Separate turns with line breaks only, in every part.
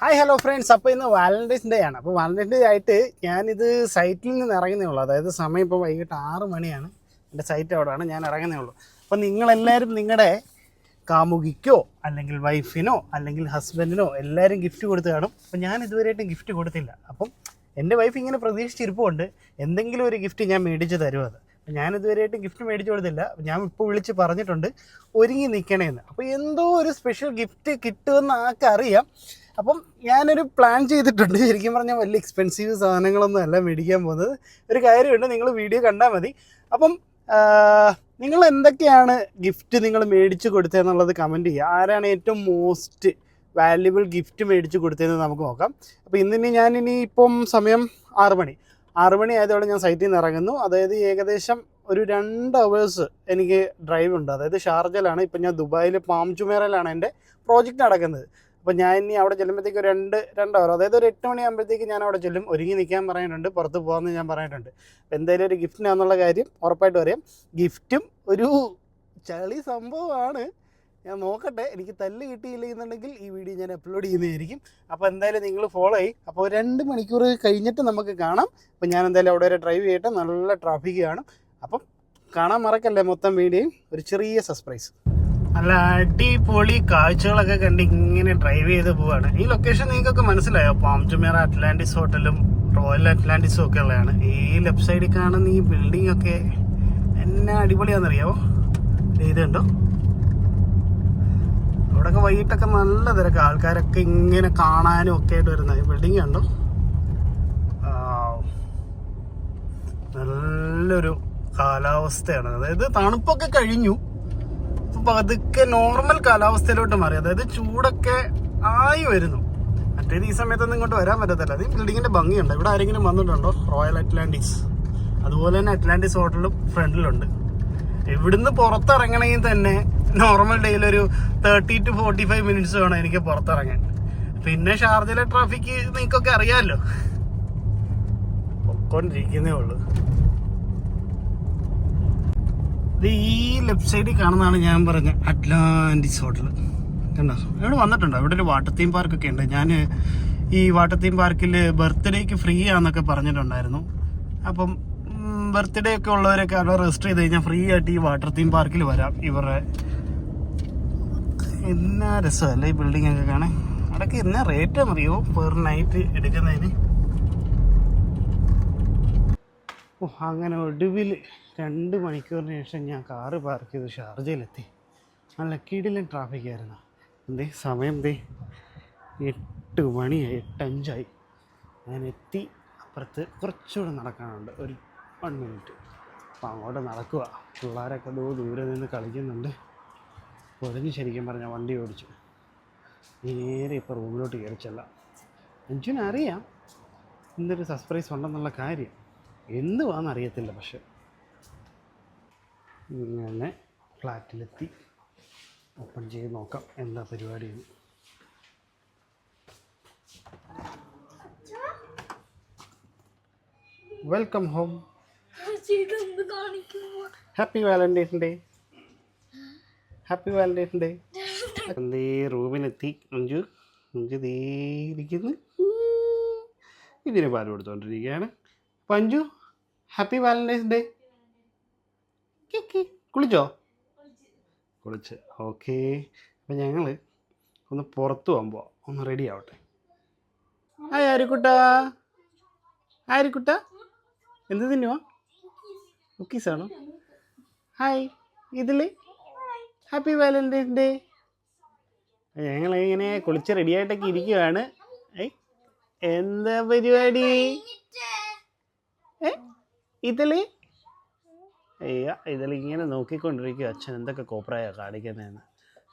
Hi hello friends അപ്പോൾ ഇന്ന് Valentine's day ആണ്. അപ്പോൾ വാലന്റൈൻസ് ഡേ ആയിട്ട് ഞാനിത് സൈറ്റിൽ നിന്ന് ഇറങ്ങുന്നേ ഉള്ളൂ. അതായത് സമയം ഇപ്പോൾ വൈകിട്ട് ആറ് മണിയാണ്. എന്റെ സൈറ്റ് അവിടെയാണ് ഞാൻ ഇറങ്ങുന്നേ ഉള്ളൂ. അപ്പോൾ നിങ്ങളെല്ലാവരും നിങ്ങളുടെ കാമുകിക്കോ അല്ലെങ്കിൽ വൈഫിനോ അല്ലെങ്കിൽ ഹസ്ബൻഡിനോ എല്ലാവരും ഗിഫ്റ്റ് കൊടുത്ത് കാണും. അപ്പോൾ ഞാൻ ഇതുവരെയായിട്ടും ഗിഫ്റ്റ് കൊടുത്തില്ല. അപ്പം എന്റെ വൈഫ് ഇങ്ങനെ പ്രതീക്ഷിച്ചിരിപ്പുണ്ട്. എന്തെങ്കിലും ഒരു ഗിഫ്റ്റ് ഞാൻ മേടിച്ച് തരും അത്. ഞാൻ ഇതുവരെയായിട്ട് ഗിഫ്റ്റ് മേടിച്ച് കൊടുത്തില്ല. ഞാൻ ഇപ്പോൾ വിളിച്ച് പറഞ്ഞിട്ടുണ്ട് ഒരുങ്ങി നിൽക്കണേന്ന് അപ്പോൾ എന്തോ ഒരു സ്പെഷ്യൽ ഗിഫ്റ്റ് കിട്ടുമെന്ന് ആൾക്ക് അറിയാം അപ്പം ഞാനൊരു പ്ലാൻ ചെയ്തിട്ടുണ്ട്. ശരിക്കും പറഞ്ഞാൽ വലിയ എക്സ്പെൻസീവ് സാധനങ്ങളൊന്നും അല്ല മേടിക്കാൻ പോകുന്നത്. ഒരു കാര്യമുണ്ട് നിങ്ങൾ വീഡിയോ കണ്ടാൽ മതി. അപ്പം നിങ്ങൾ എന്തൊക്കെയാണ് ഗിഫ്റ്റ് നിങ്ങൾ മേടിച്ചു കൊടുത്തതെന്നുള്ളത് കമന്റ് ചെയ്യുക. ആരാണ് ഏറ്റവും മോസ്റ്റ് വാല്യുബിൾ ഗിഫ്റ്റ് മേടിച്ച് കൊടുത്തതെന്ന് നമുക്ക് നോക്കാം. അപ്പോൾ ഇന്നിനി ഞാനിനി ഇപ്പം സമയം ആറ് മണി. ആറ് മണി ആയതോടെ ഞാൻ സൈറ്റിൽ നിന്ന് ഇറങ്ങുന്നു. അതായത് ഏകദേശം ഒരു രണ്ട് അവേഴ്സ് എനിക്ക് ഡ്രൈവ് ഉണ്ട്. അതായത് ഷാർജയിലാണ്. ഇപ്പം ഞാൻ ദുബായിൽ പാം ചുമേറയിലാണ് എന്റെ പ്രോജക്റ്റ് നടക്കുന്നത്. അപ്പോൾ ഞാൻ ഇനി അവിടെ ചെല്ലുമ്പോഴത്തേക്ക് രണ്ട് രണ്ട് അവർ അതായത് ഒരു എട്ട് മണിയാകുമ്പോഴത്തേക്ക് ഞാൻ അവിടെ ചെല്ലും. ഒരുങ്ങി നിൽക്കാൻ പറഞ്ഞിട്ടുണ്ട് പുറത്ത് പോകാമെന്ന് ഞാൻ പറഞ്ഞിട്ടുണ്ട് എന്തായാലും ഒരു ഗിഫ്റ്റിനാന്നുള്ള കാര്യം ഉറപ്പായിട്ട് പറയാം ഗിഫ്റ്റും ഒരു ചളി സംഭവമാണ്. ഞാൻ നോക്കട്ടെ എനിക്ക് തല്ല് കിട്ടിയില്ല എന്നുണ്ടെങ്കിൽ ഈ വീഡിയോ ഞാൻ അപ്ലോഡ് ചെയ്യുന്നതായിരിക്കും. അപ്പോൾ എന്തായാലും നിങ്ങൾ ഫോളോ ചെയ്യും. അപ്പോൾ രണ്ട് മണിക്കൂർ കഴിഞ്ഞിട്ട് നമുക്ക് കാണാം. അപ്പോൾ ഞാൻ എന്തായാലും അവിടെ വരെ ഡ്രൈവ് ചെയ്യട്ടെ. നല്ല ട്രാഫിക് കാണും. അപ്പം കാണാൻ മറക്കല്ലേ മൊത്തം വീഡിയോയും ഒരു ചെറിയ സർപ്രൈസ് നല്ല അടിപൊളി കാഴ്ചകളൊക്കെ കണ്ട് ഇങ്ങനെ ഡ്രൈവ് ചെയ്ത് പോവാണ്. ഈ ലൊക്കേഷൻ നിങ്ങൾക്കൊക്കെ മനസ്സിലായോ? പാംചുമേറ അറ്റ്ലാന്റിസ് ഹോട്ടലും റോയൽ അറ്റ്ലാന്റിസും ഒക്കെ ഉള്ളതാണ്. ഈ ലെഫ്റ്റ് സൈഡിൽ കാണുന്ന ഈ ബിൽഡിംഗ് ഒക്കെ എന്നാ അടിപൊളിയാണെന്നറിയാവോ? ദേ ഇത് കണ്ടോ? അവിടെയൊക്കെ വൈകിട്ടൊക്കെ നല്ല തിരക്ക്. ആൾക്കാരൊക്കെ ഇങ്ങനെ കാണാനും ഒക്കെ ആയിട്ട് ഈ ബിൽഡിംഗ് കണ്ടോ? നല്ലൊരു കാലാവസ്ഥയാണ്. അതായത് തണുപ്പൊക്കെ കഴിഞ്ഞു. പതുക്കെ നോർമൽ കാലാവസ്ഥയിലോട്ട് മാറി. അതായത് ചൂടൊക്കെ ആയി വരുന്നു. മറ്റേത് ഈ സമയത്തൊന്നും ഇങ്ങോട്ട് വരാൻ പറ്റത്തില്ല. അത് ഈ ബിൽഡിങ്ങിന്റെ ഭംഗിയുണ്ട്. ഇവിടെ ആരെങ്കിലും വന്നിട്ടുണ്ടോ? റോയൽ അറ്റ്ലാന്റിക്സ് അതുപോലെ തന്നെ അറ്റ്ലാന്റിസ് ഹോട്ടലും ഫ്രണ്ടിലുണ്ട്. ഇവിടുന്ന് പുറത്തിറങ്ങണമെങ്കിൽ തന്നെ നോർമൽ ഡേയിൽ ഒരു thirty to forty five minutes വേണം എനിക്ക് പുറത്തിറങ്ങാൻ. പിന്നെ ഷാർജയിലെ ട്രാഫിക് നിങ്ങൾക്കൊക്കെ അറിയാമല്ലോ. പൊക്കോണ്ടിരിക്കുന്നേ ഉള്ളൂ. ഇത് ഈ ലെഫ്റ്റ് സൈഡിൽ കാണുന്നതാണ് ഞാൻ പറഞ്ഞ അറ്റ്ലാന്റിസ് ഹോട്ടൽ കണ്ടോ? ഇവിടെ വന്നിട്ടുണ്ടോ. ഇവിടെ ഒരു വാട്ടർ തീം പാർക്ക് ഒക്കെ ഉണ്ട്. ഞാൻ ഈ വാട്ടർ തീം പാർക്കിൽ ബർത്ത്ഡേക്ക് ഫ്രീ ആണെന്നൊക്കെ പറഞ്ഞിട്ടുണ്ടായിരുന്നു. അപ്പം ബർത്ത്ഡേ ഒക്കെ ഉള്ളവരൊക്കെ അവിടെ രജിസ്റ്റർ ചെയ്ത് കഴിഞ്ഞാൽ ഫ്രീ ആയിട്ട് ഈ വാട്ടർ തീം പാർക്കിൽ വരാം. ഇവരുടെ എന്നാ രസമല്ലേ ഈ ബിൽഡിംഗ് ഒക്കെ കാണാൻ? അതൊക്കെ എന്നാ റേറ്റ് അറിയോ പെർ നൈറ്റ് എടുക്കുന്നതിന്? ഓ അങ്ങനെ ഒടുവിൽ രണ്ട് മണിക്കൂറിന് ശേഷം ഞാൻ കാറ് പാർക്ക് ചെയ്ത് ഷാർജയിലെത്തി. നല്ല കിടിലൻ ട്രാഫിക് ആയിരുന്നു. എന്തേ സമയം ദേ എട്ട് മണിയായി എട്ടഞ്ചായി ഞാൻ എത്തി അപ്പുറത്ത് കുറച്ചുകൂടെ നടക്കാനുണ്ട്. ഒരു വൺ മിനിറ്റ് അപ്പോൾ അങ്ങോട്ട് നടക്കുക പിള്ളേരൊക്കെ ദൂ ദൂരെ നിന്ന് കളിക്കുന്നുണ്ട്. പൊതിഞ്ഞ് ശരിക്കും പറഞ്ഞാൽ വണ്ടി ഓടിച്ചു. നേരെ ഇപ്പോൾ റൂമിലോട്ട് കയറിച്ചല്ല അഞ്ചിനറിയാം എന്തൊരു സർപ്രൈസ് ഉണ്ടെന്നുള്ള കാര്യം. എന്തുവാന്ന് അറിയത്തില്ല പക്ഷെ. ഇങ്ങനെ ഫ്ലാറ്റിലെത്തി. ഓപ്പൺ ചെയ്ത് നോക്കാം എന്താ പരിപാടി എന്ന്. Welcome home. Happy Valentine's Day. Happy Valentine's Day. എന്തേ റൂമിലെത്തി. അഞ്ചു അഞ്ചു ദേ ഇരിക്കുന്നു. ഇതിന് പാൽ കൊടുത്തോണ്ടിരിക്കുകയാണ്. അപ്പം അഞ്ചു ഹാപ്പി വാലന്റൈൻസ് ഡേ കുളിച്ചോ? കുളിച്ച്. ഓക്കെ അപ്പം ഞങ്ങൾ ഒന്ന് പുറത്തു പോകുമ്പോൾ ഒന്ന് റെഡി ആവട്ടെ. ആ ആരിക്കുട്ട? ആരിക്കുട്ട? എന്ത് തിന്നുവാ? കുക്കീസ് ആണോ? ഹായ് ഇതിൽ ഹാപ്പി വാലന്റൈൻസ് ഡേ ഞങ്ങൾ ഇങ്ങനെ കുളിച്ച് റെഡി ആയിട്ടൊക്കെ ഇരിക്കുവാണ്. ഏയ് എന്താ പരിപാടി? ഇതിൽ? അയ്യ ഇതിൽ ഇങ്ങനെ നോക്കിക്കൊണ്ടിരിക്കുക അച്ഛൻ. എന്തൊക്കെ കോപ്രായ കാണിക്കുന്നതെന്ന്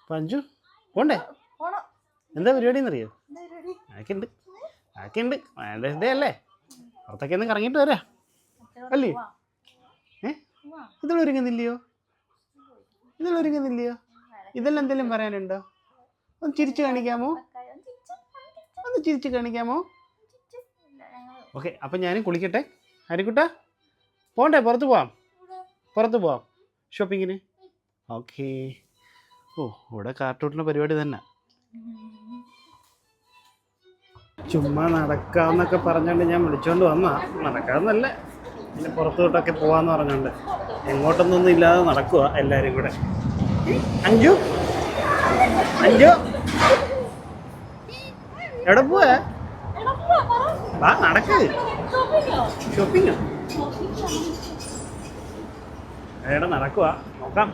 പഞ്ചു പോണ്ടേ?
പോണോ.
എന്താ പരിപാടി? എന്നറിയോ ആക്കിണ്ട്. ആക്കിണ്ട്. വാലന്റൈൻസ് ഡേ അല്ലേ പുറത്തൊക്കെ ഒന്ന് കറങ്ങിയിട്ട് വരാ. അല്ലേ? ഏ? ഇതിൽ ഒരുങ്ങുന്നില്ലയോ? ഇതെല്ലാം എന്തെങ്കിലും പറയാനുണ്ടോ? ഒന്ന് ചിരിച്ചു കാണിക്കാമോ? ഒന്ന് ചിരിച്ചു. കാണിക്കാമോ? ഓക്കെ അപ്പം ഞാനും കുളിക്കട്ടെ. ഹരിക്കുട്ട പോണ്ടേ പുറത്ത് പോവാം. പുറത്ത് പോവാം. ഷോപ്പിങ്ങിന്? ഓക്കേ. ഓ ഇവിടെ കാർട്ടൂണിന്റെ പരിപാടി തന്നെ. ചുമ്മാ നടക്കാന്നൊക്കെ പറഞ്ഞോണ്ട് ഞാൻ വിളിച്ചോണ്ട് വന്നാ. നടക്കാന്നല്ല. പിന്നെ പുറത്തോട്ടൊക്കെ പോവാന്ന് പറഞ്ഞോണ്ട്. എങ്ങോട്ടൊന്നും ഇല്ലാതെ നടക്കുക എല്ലാരും കൂടെ. അഞ്ചു അഞ്ചു എവിടെ പോവാ? നടക്ക്.
ഷോപ്പിങ്ങോ?
നടക്കുക നോക്കാം.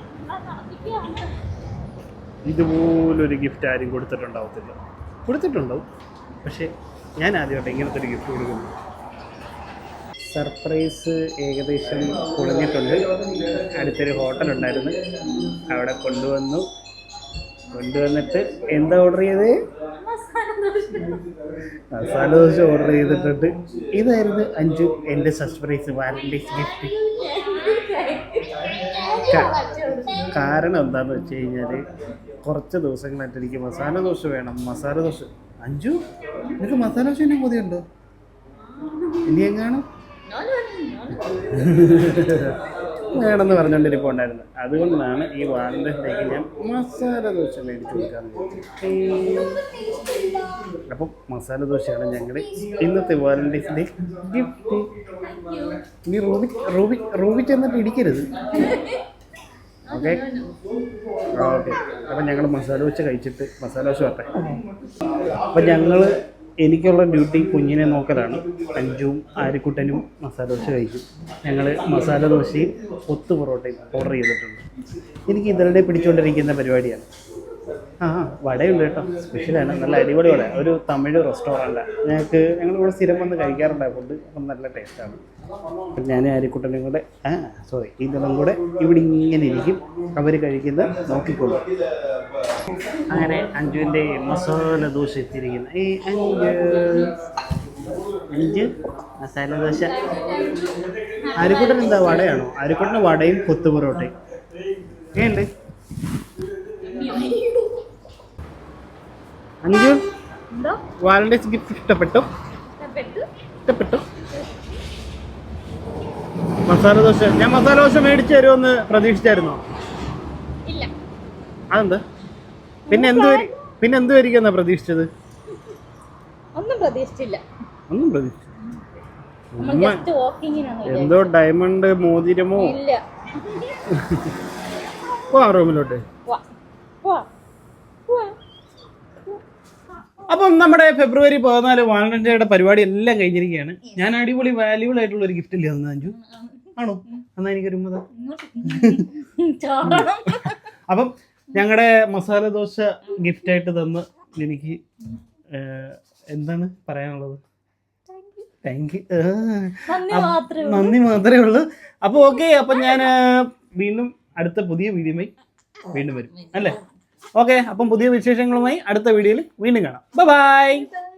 ഇതുപോലൊരു ഗിഫ്റ്റ് ആരും കൊടുത്തിട്ടുണ്ടാവത്തില്ല. കൊടുത്തിട്ടുണ്ടാവും. പക്ഷേ ഞാൻ ആദ്യമായിട്ട് ഇങ്ങനത്തെ ഒരു ഗിഫ്റ്റ് കൊടുക്കുന്നു. സർപ്രൈസ് ഏകദേശം കുളഞ്ഞിട്ടുണ്ട് അടുത്തൊരു ഹോട്ടൽ ഉണ്ടായിരുന്നു. അവിടെ കൊണ്ടുവന്നു. കൊണ്ടുവന്നിട്ട് എന്താ ഓർഡർ ചെയ്തത്
മസാല ദോശ.
ഓർഡർ ചെയ്തിട്ടുണ്ട്. ഇതായിരുന്നു അഞ്ചു എന്റെ സർപ്രൈസ് വാലന്റൈൻസ് ഗിഫ്റ്റ് കാരണം എന്താണെന്ന് വെച്ച് കഴിഞ്ഞാൽ കുറച്ച് ദിവസങ്ങളായിട്ട് എനിക്ക് മസാല ദോശ വേണം. മസാല ദോശ. അഞ്ചു നിനക്ക് മസാല ദോശ എന്നെ കൊതിയുണ്ടോ? ഇനി എങ്ങാണോ വേണമെന്ന് പറഞ്ഞുകൊണ്ടിരിപ്പുണ്ടായിരുന്നു അതുകൊണ്ടാണ് ഈ വാലന്റൈൻസിലേക്ക് ഞാൻ മസാല ദോശ മേടിച്ചു വിചാരിച്ചത് അപ്പം മസാല ദോശയാണ് ഞങ്ങളുടെ ഇന്നത്തെ വാലന്റൈൻസിന്റെ ഗിഫ്റ്റ് നീ റൂബി റൂബി റൂബി ഇടിക്കരുത്. ഓക്കെ ഓക്കെ അപ്പം ഞങ്ങൾ മസാല ദോശ കഴിച്ചിട്ട് മസാല ദോശ വരട്ടെ. അപ്പം ഞങ്ങൾ എനിക്കുള്ള ഡ്യൂട്ടി കുഞ്ഞിനെ നോക്കലാണ്. അഞ്ചും ആരിക്കുട്ടനും മസാല ദോശ കഴിക്കും. ഞങ്ങൾ മസാല ദോശയും ഒത്തു പൊറോട്ടയും ഓർഡർ ചെയ്തിട്ടുണ്ട്. എനിക്ക് ഇതിനിടെ പിടിച്ചുകൊണ്ടിരിക്കുന്ന പരിപാടിയാണ്. ആ വടയുണ്ട് കേട്ടോ. സ്പെഷ്യലാണ് നല്ല അടിപൊളി വട ഒരു തമിഴ് റെസ്റ്റോറന്റാണ് ഞങ്ങൾക്ക് ഞങ്ങൾ ഇവിടെ സ്ഥിരം വന്ന് കഴിക്കാറുണ്ട് ഫുഡ് അപ്പം നല്ല ടേസ്റ്റാണ് ഞാൻ ആര്യക്കുട്ടനും കൂടെ ആ സോറി ഇതെല്ലാം കൂടെ ഇവിടെ ഇങ്ങനെ ഇരിക്കും. അവർ കഴിക്കുന്നത് നോക്കിക്കൊള്ളും അങ്ങനെ അഞ്ജുവിന്റെ മസാല ദോശ എത്തിയിരിക്കുന്നു. ഈ അഞ്ച് അഞ്ച് മസാല ദോശ. ആര്യക്കുട്ടൻ എന്താ വടയാണോ? ആര്യക്കുട്ടന് വടയും കൊത്തു പൊറോട്ടയും ഏണ്ട് അഞ്ചു വാലന്റൈൻസ് ഗിഫ്റ്റ് ഇഷ്ടപ്പെട്ടു?
ഇഷ്ടപ്പെട്ടു.
മസാല ദോശ. ഞാൻ മസാല ദോശ മേടിച്ചു തരുമെന്ന് പ്രതീക്ഷിച്ചായിരുന്നോ? അതെന്ത്? പിന്നെ എന്ത് പിന്നെ എന്ത് വരിക്കുന്ന പ്രതീക്ഷിച്ചത്?
ഒന്നും പ്രതീക്ഷിച്ചില്ല.
ഒന്നും പ്രതീക്ഷിച്ചു എന്തോ ഡയമണ്ട് മോതിരമോ?
ഇല്ല.
പോവാ റൂമിലോട്ട് അപ്പം നമ്മുടെ ഫെബ്രുവരി പതിനാല് വാലന്റൈൻ ഡേയുടെ പരിപാടി എല്ലാം കഴിഞ്ഞിരിക്കുകയാണ്. ഞാൻ അടിപൊളി വാല്യൂബിൾ ആയിട്ടുള്ള ഒരു ഗിഫ്റ്റ് ഇല്ലേ അഞ്ചു ആണോ? എന്നാ എനിക്ക് ഉമ്മ താ. അപ്പം ഞങ്ങളുടെ മസാല ദോശ ഗിഫ്റ്റായിട്ട് തന്ന് എനിക്ക് എന്താണ് പറയാനുള്ളത്? താങ്ക് യു
നന്ദി മാത്രമേ ഉള്ളൂ.
നന്ദി മാത്രമേ ഉള്ളൂ. അപ്പോൾ ഓക്കെ അപ്പം ഞാൻ വീണ്ടും അടുത്ത പുതിയ വീഡിയോ വീണ്ടും വരും. അല്ലേ? ഓക്കെ അപ്പം പുതിയ വിശേഷങ്ങളുമായി അടുത്ത വീഡിയോയിൽ വീണ്ടും കാണാം. ബൈ